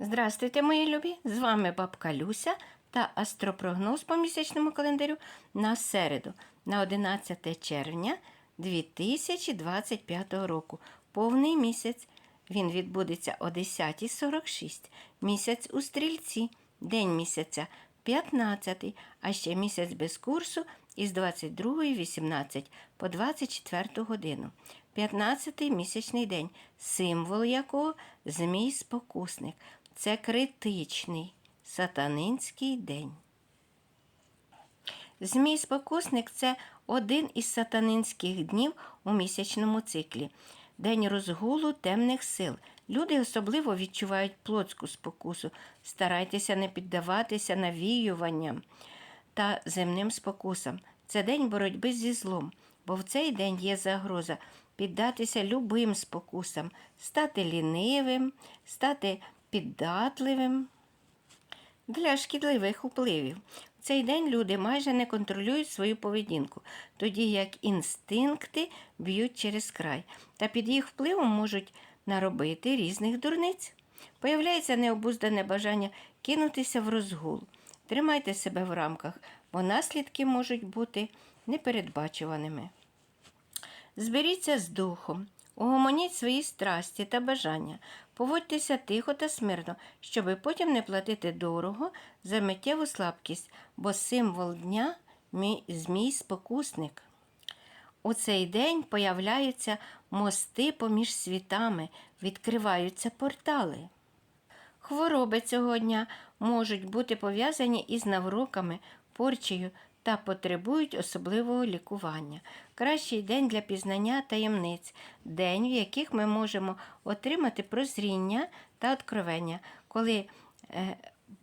Здравствуйте, мої любі! З вами бабка Люся та астропрогноз по місячному календарю на середу, на 11 червня 2025 року. Повний місяць. Він відбудеться о 10.46. Місяць у стрільці, день місяця 15, а ще місяць без курсу із 22.18 по 24 годину. 15-й місячний день, символ якого змій спокусник. Це критичний сатанинський день. Змій спокусник це один із сатанинських днів у місячному циклі. День розгулу темних сил. Люди особливо відчувають плотську спокусу. Старайтеся не піддаватися навіюванням та земним спокусам. Це день боротьби зі злом, бо в цей день є загроза піддатися любим спокусам, стати лінивим, стати піддатливим для шкідливих впливів. В цей день люди майже не контролюють свою поведінку, тоді як інстинкти б'ють через край, та під їх впливом можуть наробити різних дурниць. Появляється необуздане бажання кинутися в розгул. Тримайте себе в рамках, бо наслідки можуть бути непередбачуваними. Зберіться з духом, угомоніть свої страсті та бажання, поводьтеся тихо та смирно, щоби потім не платити дорого за миттєву слабкість, бо символ дня мій змій спокусник. У цей день появляються мости поміж світами, відкриваються портали. Хвороби цього дня можуть бути пов'язані із навроками, порчею та потребують особливого лікування. Кращий день для пізнання таємниць, день, в яких ми можемо отримати прозріння та откровення, коли е,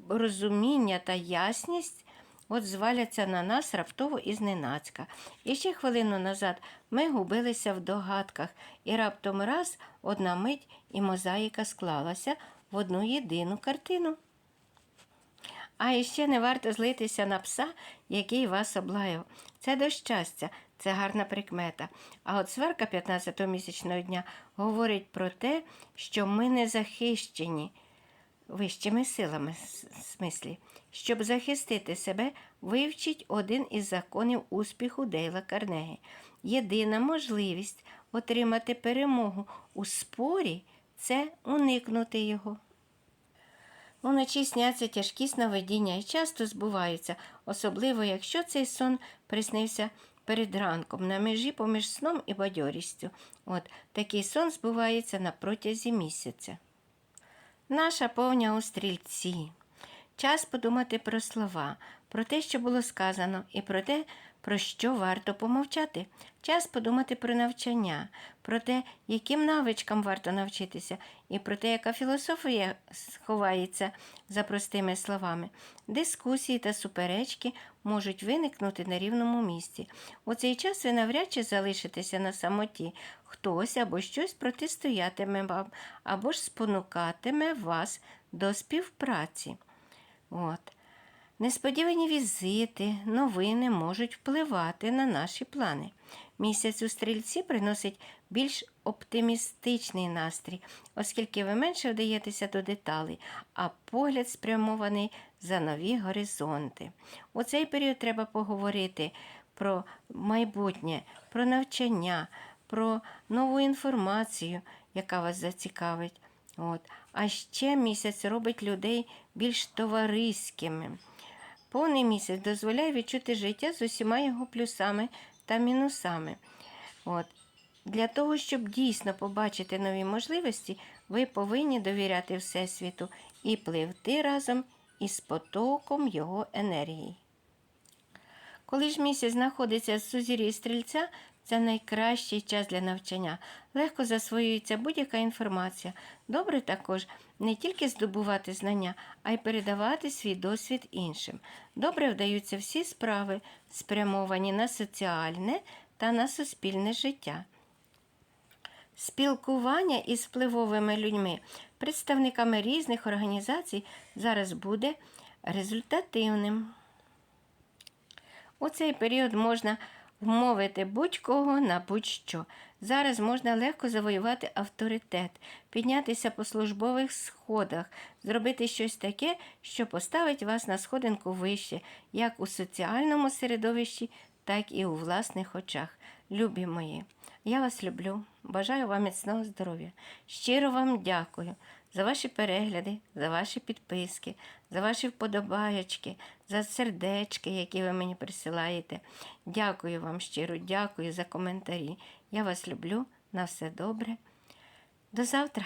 розуміння та ясність от зваляться на нас раптово і зненацька. І ще хвилину назад ми губилися в догадках, і раптом раз одна мить і мозаїка склалася в одну єдину картину. А іще не варто злитися на пса, який вас облаяв. Це до щастя, це гарна прикмета. А от сварка 15-го місячного дня говорить про те, що ми не захищені вищими силами с- смислі. Щоб захистити себе, вивчіть один із законів успіху Дейла Карнегі. Єдина можливість отримати перемогу у спорі це уникнути його. Уночі сняться тяжкі сновидіння і часто збуваються, особливо якщо цей сон приснився перед ранком на межі поміж сном і бадьорістю. От такий сон збувається на протязі місяця. Наша повня у стрільці. Час подумати про слова, про те, що було сказано, і про те, про що варто помовчати. Час подумати про навчання, про те, яким навичкам варто навчитися, і про те, яка філософія сховається за простими словами. Дискусії та суперечки можуть виникнути на рівному місці. У цей час ви навряд чи залишитеся на самоті. Хтось або щось протистоятиме вам, або ж спонукатиме вас до співпраці. От. Несподівані візити, новини можуть впливати на наші плани. Місяць у стрільці приносить більш оптимістичний настрій, оскільки ви менше вдаєтеся до деталей, а погляд спрямований за нові горизонти. У цей період треба поговорити про майбутнє, про навчання, про нову інформацію, яка вас зацікавить. От. А ще місяць робить людей більш товариськими. Повний місяць дозволяє відчути життя з усіма його плюсами та мінусами. От. Для того, щоб дійсно побачити нові можливості, ви повинні довіряти Всесвіту і пливти разом із потоком його енергії. Коли ж місяць знаходиться в сузір'ї стрільця, це найкращий час для навчання. Легко засвоюється будь-яка інформація. Добре також не тільки здобувати знання, а й передавати свій досвід іншим. Добре вдаються всі справи, спрямовані на соціальне та на суспільне життя. Спілкування із впливовими людьми, представниками різних організацій зараз буде результативним. У цей період можна вмовити будь-кого на будь-що. Зараз можна легко завоювати авторитет, піднятися по службових сходах, зробити щось таке, що поставить вас на сходинку вище, як у соціальному середовищі, так і у власних очах. Любі мої, я вас люблю, бажаю вам міцного здоров'я. Щиро вам дякую за ваші перегляди, за ваші підписки, за ваші вподобаєчки, за сердечки, які ви мені присилаєте. Дякую вам щиро, дякую за коментарі. Я вас люблю. На все добре. До завтра.